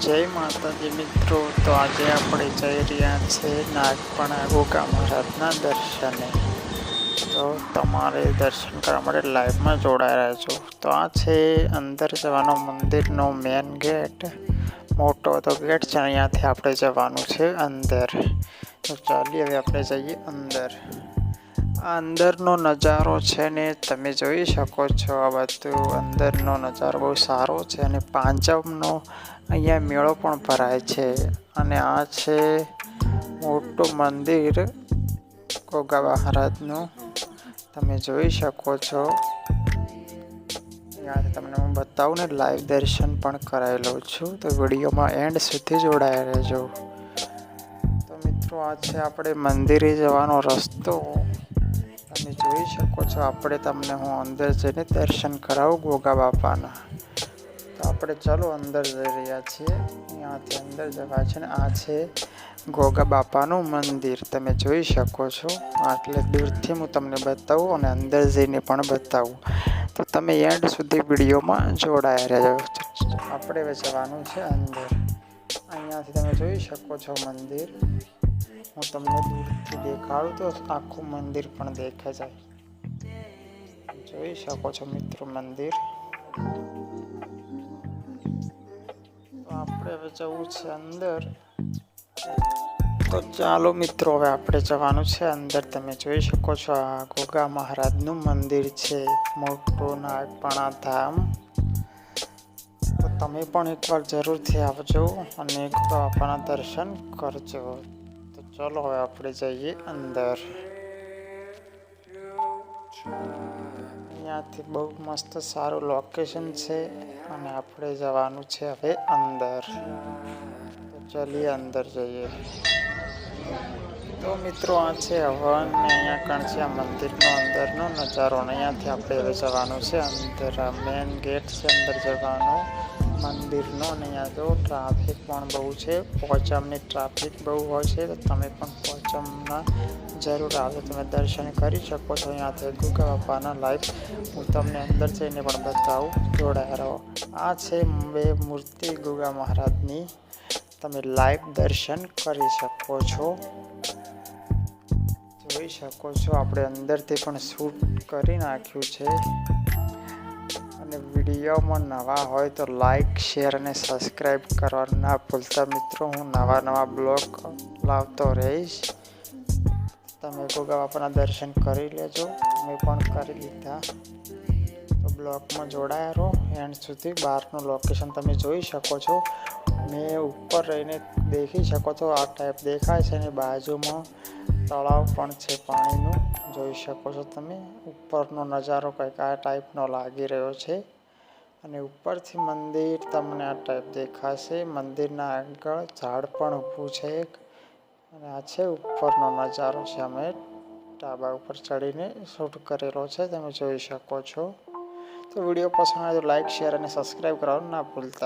જય માતાજી મિત્રો, તો આજે આપણે જઈ રહ્યા છે નાગપણા ગોગા મહારાજના દર્શને. તો તમારે દર્શન કરવા માટે લાઈવમાં જોડાઈ રહેજો તો આ છે અંદર જવાનો મંદિરનો મેન ગેટ મોટો તો ગેટ છે, અહીંયાથી આપણે જવાનું છે અંદર. તો ચાલીએ હવે આપણે જઈએ અંદર. આ અંદરનો નજારો છે ને તમે જોઈ શકો છો આ બધું અંદરનો નજારો બહુ સારો છે અને પાંચમનો અહીંયા મેળો પણ ભરાય છે. અને આ છે મોટું મંદિર ગોગા મહારાજનું. તમે જોઈ શકો છો. અહીંયા તમને હું બતાવું ને લાઈવ દર્શન પણ કરાવી લઉં છું. તો વિડીયોમાં એન્ડ સુધી જોડાયા રહેજો. તો મિત્રો, આ છે આપણે મંદિરે જવાનો રસ્તો. તમે જોઈ શકો છો, આપણે તમને હું અંદર જઈને દર્શન કરાવું ગોગા બાપાના. તો આપણે ચાલો અંદર જઈ રહ્યા છીએ. અહીંયાથી અંદર જવા છે ને આ છે ગોગા બાપાનું મંદિર. તમે જોઈ શકો છો. આટલે દૂરથી હું તમને બતાવું અને અંદર જઈને પણ બતાવું. તો તમે એન્ડ સુધી વિડીયોમાં જોડાયા રહેજો. આપણે જવાનું છે અંદર. અહીંયાથી તમે જોઈ શકો છો મંદિર. હું તમને દૂરથી દેખાડું તો આખું મંદિર પણ દેખાય જાય. જોઈ શકો છો મિત્રો મંદિર. તો આપણે હવે જવું છે અંદર. તો ચાલો મિત્રો, હવે આપણે જવાનું છે અંદર. તમે જોઈ શકો છો આ ગોગા મહારાજનું મંદિર છે, મોટું નાગપણા ધામ. તમે પણ એકવાર જરૂરથી આવજો અને ગોગા બાપાના દર્શન કરજો. ચલો હવે આપણે જઈએ અંદર અહીંયાથી બહુ મસ્ત સારું લોકેશન છે અને આપણે જવાનું છે હવે અંદર તો ચલીએ અંદર જઈએ તો મિત્રો આ છે હવન ને અહીંયા કણ છે આ મંદિરનો અંદરનો નજારો અને અહીંયાથી આપણે હવે જવાનું છે અંદર આ મેન ગેટ છે અંદર જવાનો મંદિરનો અને અહીંયા તો ટ્રાફિક પણ બહુ છે, પોચમની ટ્રાફિક બહુ હોય છે, તો તમે પણ પોચમના જરૂર આવે, તમે દર્શન કરી શકો છો અહીંયાથી ગુગા બાપાના લાઈવ હું તમને અંદર જઈને પણ બતાવું જોડાયા રહો. આ છે બે મૂર્તિ ગુગા મહારાજની. તમે લાઈવ દર્શન કરી શકો છો. જોઈ શકો છો, આપણે અંદરથી પણ શૂટ કરી નાખ્યું છે. અને વિડીયોમાં નવા હોય તો લાઈક શેર અને સબસ્ક્રાઈબ કરવાનું ના ભૂલતા. મિત્રો, હું નવા નવા બ્લોગ લાવતો રહીશ. તમે ગોગા બાપાના દર્શન કરી લેજો. મેં પણ કરી લીધા. તો બ્લોકમાં જોડાયા રહો. એન્ડ સુધી બહારનું લોકેશન તમે જોઈ શકો છો. મેં ઉપર રહીને દેખી શકો છો આ ટાઈપ દેખાય છે અને બાજુમાં તળાવ પણ છે પાણીનું, જોઈ શકો છો તમે. ઉપરનો નજારો કંઈક આ ટાઈપનો લાગી રહ્યો છે. અને ઉપરથી મંદિર તમને આ ટાઈપ દેખાશે. મંદિરના આગળ ઝાડ પણ ઊભું છે એક. અને આ છે ઉપરનો નજારો છે અમે ટાબા ઉપર ચડીને શૂટ કરેલો છે, તમે જોઈ શકો છો. તો વીડિયો પસંદ આવે તો લાઈક, શેર અને સબસ્ક્રાઈબ કરવાનું ના ભૂલતા.